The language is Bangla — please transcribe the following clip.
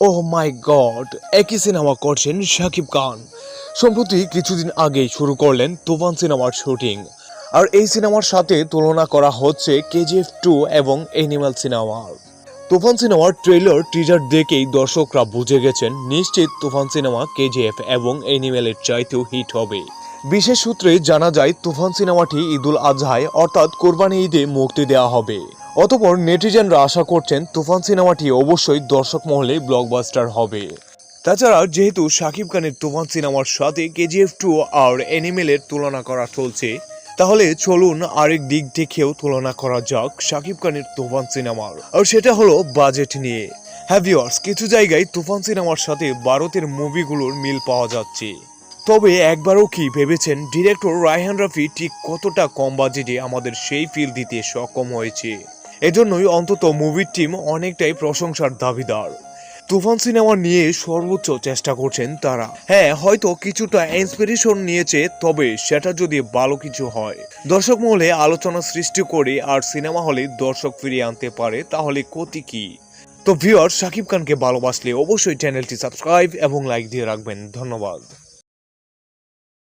ও মাই গড একই সিনেমা করছেন শাকিব খান। সম্প্রতি কিছুদিন আগেই শুরু করলেন তুফান সিনেমার শুটিং। আর এই সিনেমার সাথে তুলনা করা হচ্ছে কেজিএফ টু এবং এনিম্যাল সিনেমার তুফান সিনেমার ট্রেলার টিজার দেখেই দর্শকরা বুঝে গেছেন, নিশ্চিত তুফান সিনেমা কেজিএফ এবং এনিম্যালের চাইতেও হিট হবে। বিশেষ সূত্রে জানা যায়, তুফান সিনেমাটি ঈদুল আজহায়, অর্থাৎ কোরবানি ঈদে মুক্তি দেওয়া হবে। অতপর নেটিজেনরা আশা করছেন তুফান সিনেমাটি অবশ্যই দর্শক মহলে ব্লকবাস্টার হবে। তাছাড়া যেহেতু শাকিব খানের তুফান সিনেমার সাথে কেজিএফ টু আর অ্যানিমেলের তুলনা করা চলছে, তাহলে চলুন আরেক দিক থেকেও তুলনা করা যাক শাকিব খানের তুফান সিনেমার। আর সেটা হলো বাজেট নিয়ে। হ্যাঁ ভিউয়ার্স কিছু জায়গায় তুফান সিনেমার সাথে ভারতের মুভিগুলোর মিল পাওয়া যাচ্ছে। তবে একবারও কি ভেবেছেন ডিরেক্টর রায়হান রাফি ঠিক কতটা কম বাজেটে আমাদের সেই ফিল দিতে সক্ষম হয়েছে? এজন্যই অন্তত মুভির টিম অনেকটাই প্রশংসার দাবিদার। তুফান সিনেমা নিয়ে সর্বোচ্চ চেষ্টা করছেন তারা। হ্যাঁ হয়তো কিছুটা ইন্সপিরেশন নিয়েছে, তবে সেটা যদি ভালো কিছু হয়। দর্শক মহলে আলোচনা সৃষ্টি করে আর সিনেমা হলে দর্শক ফিরিয়ে আনতে পারে, তাহলে ক্ষতি কি? তো ভিউয়ার শাকিব খানকে ভালোবাসলে অবশ্যই চ্যানেলটি সাবস্ক্রাইব এবং লাইক দিয়ে রাখবেন। ধন্যবাদ।